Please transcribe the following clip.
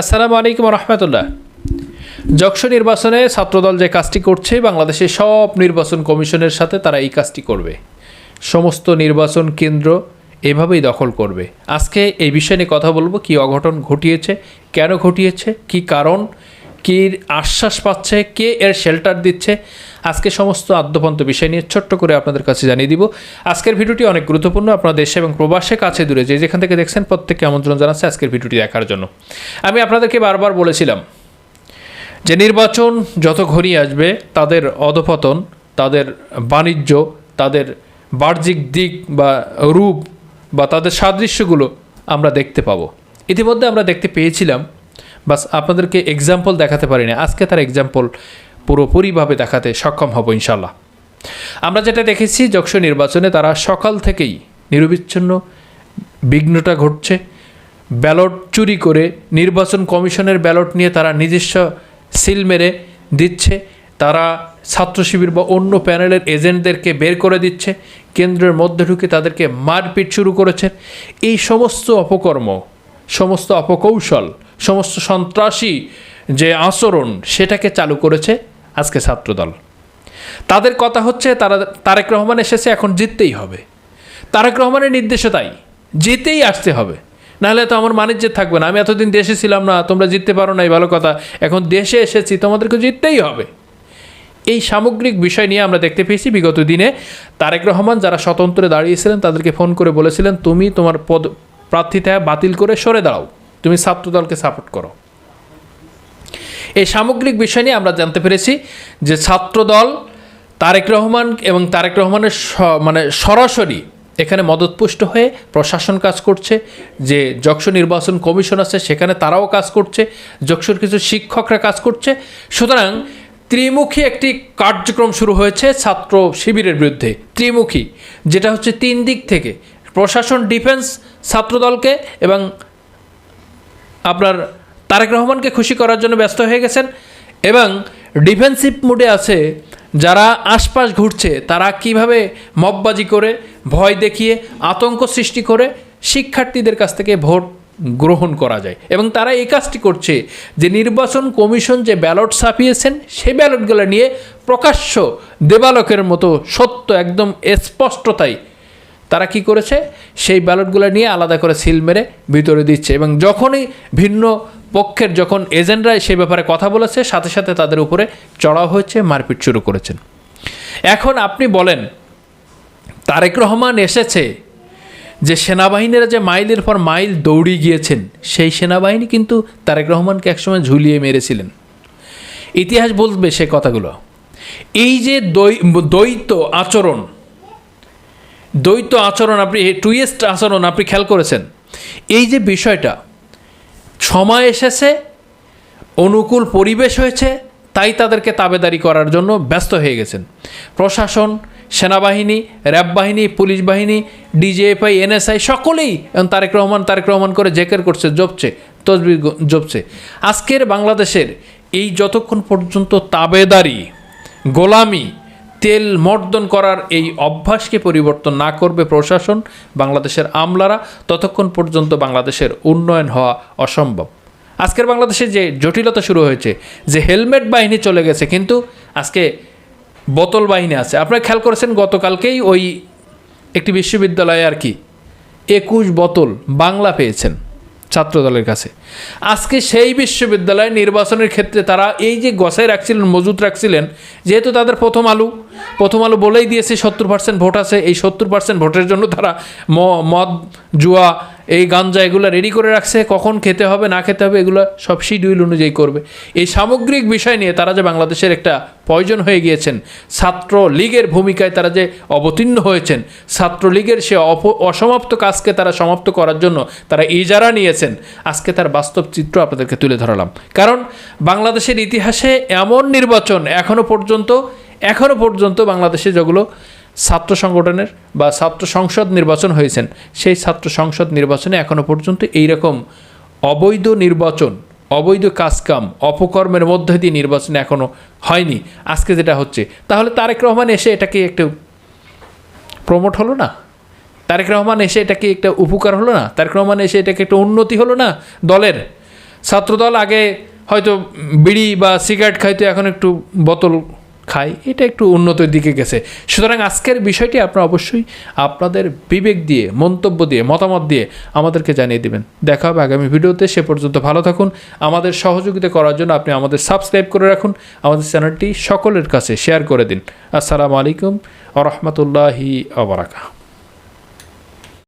আসসালামু আলাইকুম রহমতুল্লাহ। যক্ষ নির্বাচনে ছাত্রদল যে কাজটি করছে, বাংলাদেশের সব নির্বাচন কমিশনের সাথে তারা এই কাজটি করবে। সমস্ত নির্বাচন কেন্দ্র এভাবেই দখল করবে। আজকে এই বিষয় নিয়ে কথা বলব, কি অঘটন ঘটিয়েছে, কেন ঘটিয়েছে, কি কারণ কি আশ্বাস পাচ্ছে, কে এর শেল্টার দিচ্ছে? আজকে সমস্ত আদ্যপন্ত বিষয় নিয়ে ছোট্ট করে আপনাদের কাছে জানিয়ে দিব। আজকের ভিডিওটি অনেক গুরুত্বপূর্ণ, আপনার দেশে এবং প্রবাসে কাছে দূরে যে যেখান থেকে দেখছেন, প্রত্যেককে আমন্ত্রণ জানাচ্ছে আজকের ভিডিওটি দেখার জন্য। আমি আপনাদেরকে বারবার বলেছিলাম যে নির্বাচন যত ঘনিয়ে আসবে, তাদের অধপতন, তাদের বাণিজ্য, তাদের বাহ্যিক দিক বা রূপ বা তাদের সাদৃশ্যগুলো আমরা দেখতে পাবো। ইতিমধ্যে আমরা দেখতে পেয়েছিলাম বাস আপনাদেরকে এক্সাম্পল দেখাতে পারি না আজকে তার এক্সাম্পল পুরোপুরিভাবে দেখাতে সক্ষম হব ইনশাল্লাহ আমরা যেটা দেখেছি যক্ষ নির্বাচনে তারা সকাল থেকেই নিরবিচ্ছিন্ন বিঘ্নটা ঘটছে। ব্যালট চুরি করে নির্বাচন কমিশনের ব্যালট নিয়ে তারা নিজস্ব সিল মেরে দিচ্ছে। তারা ছাত্র শিবির বা অন্য প্যানেলের এজেন্টদেরকে বের করে দিচ্ছে। কেন্দ্রের মধ্যে ঢুকে তাদেরকে মারপিট শুরু করেছে। এই সমস্ত অপকর্ম, সমস্ত অপকৌশল সমস্ত সন্ত্রাসী যে আচরণ সেটাকে চালু করেছে আজকে ছাত্রদল। তাদের কথা হচ্ছে তারা, তারেক রহমান এসেছে, এখন জিততেই হবে। তারেক রহমানের নির্দেশে তাই, জিতেই আসতে হবে। নাহলে তো আমার বাণিজ্য থাকবে না। আমি এতদিন দেশে ছিলাম না, তোমরা জিততে পারো না, এই ভালো কথা। এখন দেশে এসেছি, তোমাদেরকে জিততেই হবে। এই সামগ্রিক বিষয় নিয়ে আমরা দেখতে পেয়েছি বিগত দিনে তারেক রহমান যারা স্বতন্ত্রে দাঁড়িয়েছিলেন, তাদেরকে ফোন করে বলেছিলেন, তুমি তোমার পদ প্রার্থিতা বাতিল করে সরে দাঁড়াও। তুমি ছাত্রদলকে সাপোর্ট করো। এই সামগ্রিক বিষয় নিয়ে আমরা জানতে পেরেছি যে ছাত্রদল তারেক রহমান এবং তারেক রহমানের মানে সরাসরি এখানে মদতপুষ্ট হয়ে প্রশাসন কাজ করছে, যে যক্ষ নির্বাচন কমিশন আছে সেখানে তারাও কাজ করছে যক্ষর কিছু শিক্ষকরা কাজ করছে। সুতরাং ত্রিমুখী একটি কার্যক্রম শুরু হয়েছে ছাত্র শিবিরের বিরুদ্ধে। ত্রিমুখী, যেটা হচ্ছে তিন দিক থেকে। প্রশাসন, ডিফেন্স, ছাত্রদলকে এবং আপনার তারেক রহমানকে খুশি করার জন্য ব্যস্ত হয়ে গেছেন এবং ডিফেন্সিভ মুডে আছে যারা আশপাশ ঘুরছে, তারা কীভাবে মববাজি করে, ভয় দেখিয়ে আতঙ্ক সৃষ্টি করে শিক্ষার্থীদের কাছ থেকে ভোট গ্রহণ করা যায়। এবং তারা এই কাজটি করছে যে নির্বাচন কমিশন যে ব্যালট ছাপিয়েছেন, সেই ব্যালটগুলো নিয়ে প্রকাশ্য দেবালকের মতো সত্য, একদম স্পষ্টতাই তারা কি করেছে? সেই ব্যালটগুলো নিয়ে আলাদা করে সিল মেরে ভিতরে দিচ্ছে এবং যখনই ভিন্ন পক্ষের যখন এজেন্টরা সেই ব্যাপারে কথা বলেছে, সাথে সাথে তাদের উপরে চড়াও হয়েছে, মারপিট শুরু করেছেন। এখন আপনি বলেন, তারেক রহমান এসেছে যে সেনাবাহিনীরা যে মাইলের পর মাইল দৌড়ে গিয়েছেন, সেই সেনাবাহিনী কিন্তু তারেক রহমানকে একসময় ঝুলিয়ে মেরেছিলেন। ইতিহাস বলবে সে কথাগুলো। এই যে দ্বৈ- দ্বৈত আচরণ দ্বৈত আচরণ আপনি টুইস্ট আচরণ আপনি খেয়াল করেছেন? এই যে বিষয়টা, সময় এসেছে, অনুকূল পরিবেশ হয়েছে, তাই তাদেরকে তাবেদারি করার জন্য ব্যস্ত হয়ে গেছেন। প্রশাসন, সেনাবাহিনী, র্যাব বাহিনী, পুলিশ বাহিনী, ডিজিএফআই, এনএসআই, সকলেই তারেক রহমান তারেক রহমান করে জেকের করছে, জপছে তসবি জপছে। আজকের বাংলাদেশের এই যতক্ষণ পর্যন্ত তাবেদারি, গোলামি তেল মর্দন করার এই অভ্যাসকে পরিবর্তন না করবে প্রশাসন, বাংলাদেশের আমলারা, ততক্ষণ পর্যন্ত বাংলাদেশের উন্নয়ন হওয়া অসম্ভব। আজকের বাংলাদেশে যে জটিলতা শুরু হয়েছে, যে হেলমেট বাহিনী চলে গেছে, কিন্তু আজকে বোতল বাহিনী আছে। আপনারা খেয়াল করেছেন গতকালকেই ওই একটি বিশ্ববিদ্যালয়ে আর কি একুশ বোতল বাংলা পেয়েছেন ছাত্রদলের কাছে। আজকে সেই বিশ্ববিদ্যালয় নির্বাচনের ক্ষেত্রে তারা এই যে গসায় রাখছিলেন, মজুত রাখছিলেন, যেহেতু তাদের প্রথম আলু প্রথম আলো বলেই দিয়েছে, সত্তর পার্সেন্ট ভোট আছে। এই সত্তর পার্সেন্ট ভোটের জন্য তারা মদ, জুয়া, এই গাঞ্জা এগুলো রেডি করে রাখছে। কখন খেতে হবে, না খেতে হবে, এগুলো সব শিডিউল অনুযায়ী করবে। এই সামগ্রিক বিষয় নিয়ে তারা যে বাংলাদেশের একটা প্রয়োজন হয়ে গিয়েছেন ছাত্র লীগের ভূমিকায় তারা যে অবতীর্ণ হয়েছেন ছাত্র লীগের সে অসমাপ্ত কাজকে তারা সমাপ্ত করার জন্য তারা ইজারা নিয়েছেন, আজকে তার বাস্তব চিত্র আপনাদেরকে তুলে ধরালাম। কারণ বাংলাদেশের ইতিহাসে এমন নির্বাচন এখনও পর্যন্ত এখনও পর্যন্ত বাংলাদেশে যেগুলো ছাত্র সংগঠনের বা ছাত্র সংসদ নির্বাচন হয়েছেন, সেই ছাত্র সংসদ নির্বাচনে এখনও পর্যন্ত এই রকম অবৈধ নির্বাচন, অবৈধ কাজকাম, অপকর্মের মধ্যে দিয়ে নির্বাচন এখনও হয়নি। আজকে যেটা হচ্ছে, তাহলে তারেক রহমান এসে এটাকে একটু প্রমোট হলো না? তারেক রহমান এসে এটাকে একটা উপকার হলো না? তারেক রহমান এসে এটাকে একটা উন্নতি হলো না দলের? ছাত্রদল আগে হয়তো বিড়ি বা সিগারেট খাইতো, এখন একটু বোতল খায়, এটা একটু উন্নতির দিকে গেছে। সুতরাং আজকের বিষয়টি আপনারা অবশ্যই আপনাদের বিবেক দিয়ে, মন্তব্য দিয়ে, মতামত দিয়ে আমাদেরকে জানিয়ে দিবেন। দেখা হবে আগামী ভিডিওতে, সে পর্যন্ত ভালো থাকুন। আমাদের সহযোগিতা করার জন্য আপনি আমাদের সাবস্ক্রাইব করে রাখুন। আমাদের চ্যানেলটি সকলের কাছে শেয়ার করে দিন। আসসালামু আলাইকুম আ রহমতুল্লাহি আবরাকা